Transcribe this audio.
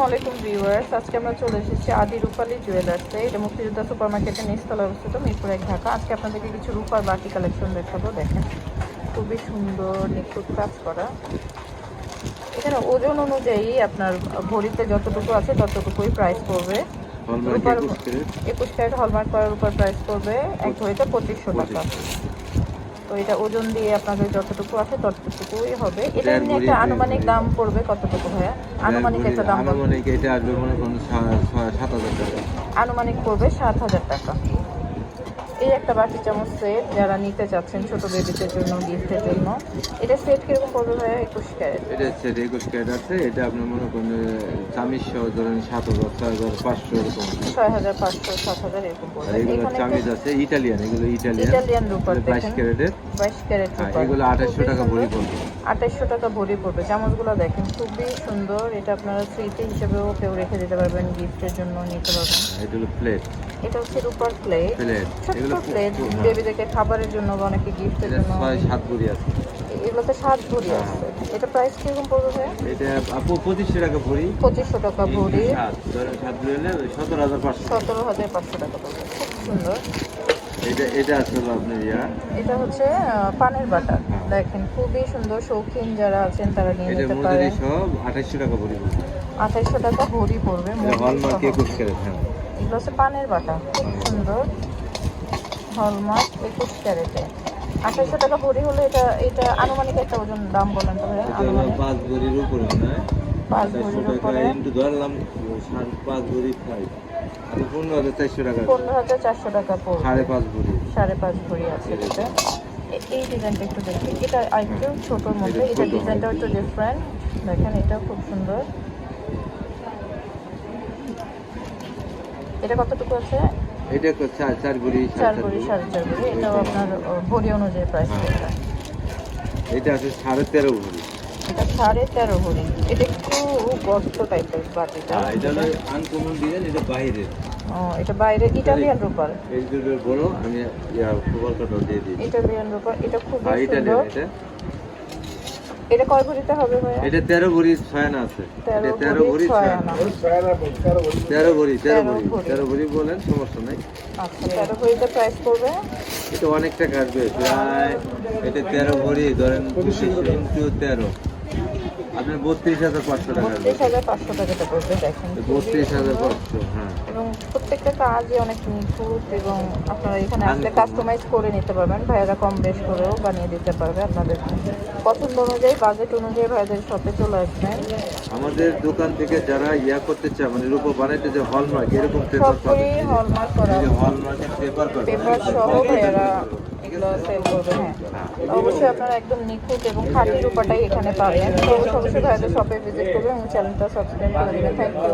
আসসালামু আলাইকুম ভিউয়ার্স। আজকে আমরা চলে এসেছি আদি রূপালী জুয়েলার্সে এটা মুক্তিযোদ্ধা সুপার মার্কেটের নিচতলা অবস্থিত মিরপুর এক ঢাকা। আজকে আপনাদেরকে কিছু রূপার বাকি কালেকশন দেখাবো। দেখেন খুবই সুন্দর নিখুঁত কাজ করা। এখানে ওজন অনুযায়ী আপনার ভরিতে যতটুকু আছে ততটুকুই প্রাইস পড়বে। একুশ ক্যারেট হলমার্ক করার উপর প্রাইস পড়বে। এক ভরিতে পঁচিশশো টাকা। তো এটা ওজন দিয়ে আপনাদের যতটুকু আছে ততটুকুই হবে। এটা নিয়ে একটা আনুমানিক দাম পড়বে কতটুকু ভাইয়া? আনুমানিক একটা দাম আনুমানিক এটা আসবে মনে করুন সাত হাজার টাকা। আনুমানিক পড়বে সাত হাজার টাকা। এই একটা বাটি চামচ সেট যারা নিতে চাচ্ছেন ছোট বেবিদের জন্য গিফটের জন্য এটা সেট কীরকম পড়বে ভাইয়া? একুশ ক্যারেট। এটা হচ্ছে একুশ ক্যারেট আছে। এটা আপনার মনে করেন চামিজ সহ ধরেন সাত হাজার ছয় হাজার পাঁচশো এরকম ছয় হাজার পাঁচশো সাত হাজার এরকম পড়বে। এগুলো চামিজ আছে ইটালিয়ান এগুলো ইটালিয়ান। ইটালিয়ান রূপার বাইশ ক্যারেটের। বাইশ ক্যারেট হ্যাঁ, এগুলো আঠাশশো টাকা ভরি পড়বে। আঠাইশশো টাকা ভরি পড়বে। চামচগুলো দেখেন খুবই সুন্দর। এটা আপনারা স্মৃতি হিসেবেও কেউ রেখে দিতে পারবেন গিফটের জন্য নিতে পারবেন। এটা হলো প্লেট এটা হচ্ছে রূপার প্লেট প্লেট ছোট্ট প্লেট হ্যাঁ, বেবিদেরকে খাবারের জন্য বা অনেকে গিফটের জন্য। সাত ভরি আছে। এগুলোতে সাত ভরি হ্যাঁ। আছে। এটা প্রাইস কীরকম পড়বে এটা আপু পঁচিশশো টাকা ভরি। পঁচিশশো টাকা ভরি। সাত। ভরি হলে সতেরো হাজার পাঁচশো সতেরো হাজার পাঁচশো টাকা পড়বে। খুব সুন্দর। এটা এটা ইয়া। এটা হচ্ছে পানের বাটার। হ্যাঁ। দেখেন খুবই সুন্দর শৌখিন যারা আছেন তারা নিয়ে এটা নিতে পারেন। সব আঠাশশো টাকা ভরি পড়বে। আঠাইশশো টাকা ভরি পড়বে হলমার্ক ক্যারেট হ্যাঁ। এগুলো হচ্ছে পানের বাটা খুব সুন্দর। হলমার্ক একুশ ক্যারেটে। আঠাইশশো টাকা ভরি হলে এটা এটা আনুমানিক একটা ওজন দাম বলেন তো এটা আনুমানিক। পাঁচ ভরির উপরে পাঁচ চারশো ভরির উপরে। ইন্টু ধরলাম পাঁচ ভরি খাই পনেরো হাজার চারশো টাকা। পনেরো হাজার চারশো টাকা পড়বে। সাড়ে পাঁচ ভরি। সাড়ে পাঁচ ভরি আছে এটা। এই ডিজাইনটা একটু দেখি। এটা আরেকটু ছোটোর মধ্যে এটা এটা ডিজাইনটা একটু ডিফারেন্ট দেখেন এটাও খুব সুন্দর। এটা কতটুকু আছে? এটা চার চার ভরি চার ভরি সাড়ে চার ভরি এটাও আপনার ভরি অনুযায়ী প্রাইস হ্যাঁ। এটা আছে সাড়ে তেরো ভরি এটা সাড়ে তেরো ভরি এটা একটু গর্ত টাইপের বাটিটা। আর এটা হলো আনকমন ডিজাইন এটা বাইরে ও এটা বাইরে ইটালিয়ান রূপার। এই দুটো বড় আমি ইয়া ফুটবল কাটাও দিয়ে দিই ইটালিয়ান রূপার। এটা খুবই ইটালিয়ান সুন্দর। এটা কয় ভরিতে হবে ভাই এটা তেরো ভরি ছয়ানা আছে। এটা তেরো ভরি ভরি ছয় ছয় আনা আনা তেরো ভরি। তেরো ভরি তেরো ভরি। বলেন সমস্যা নাই। আচ্ছা তেরো ভরিতে প্রাইস করবে এটা অনেকটা আসবে প্রায় এটা তেরো ভরি ধরেন পঁচিশ ইন্টু তেরো। আপনার বত্রিশ হাজার পাঁচশো টাকা বত্রিশ হাজার পাঁচশো টাকাটা পড়বে দেখেন। বত্রিশ হাজার পাঁচশো হ্যাঁ। এবং প্রত্যেকটা কাজই অনেক নিখুঁত এবং আপনারা এখানে আসলে কাস্টমাইজ করে নিতে পারবেন। ভাইয়ারা কম বেশ করেও বানিয়ে দিতে পারবে আপনাদের পছন্দ অনুযায়ী বাজেট অনুযায়ী ভাইয়াদের শপে চলে আসবেন। আমাদের দোকান থেকে যারা ইয়া করতে চায় মানে রূপ বানাইতে যে হলমার্ক এরকম পেপার হলমার্ক করা হলমার্কের পেপার পেপার সহ ভাইয়ারা সেল করবে হ্যাঁ। অবশ্যই আপনারা একদম নিখুঁত এবং খাঁটি রূপাটাই এখানে পাবেন। তো অবশ্যই অবশ্যই শপে ভিজিট করবেন এবং চ্যানেলটা সাবস্ক্রাইব করে থ্যাংক ইউ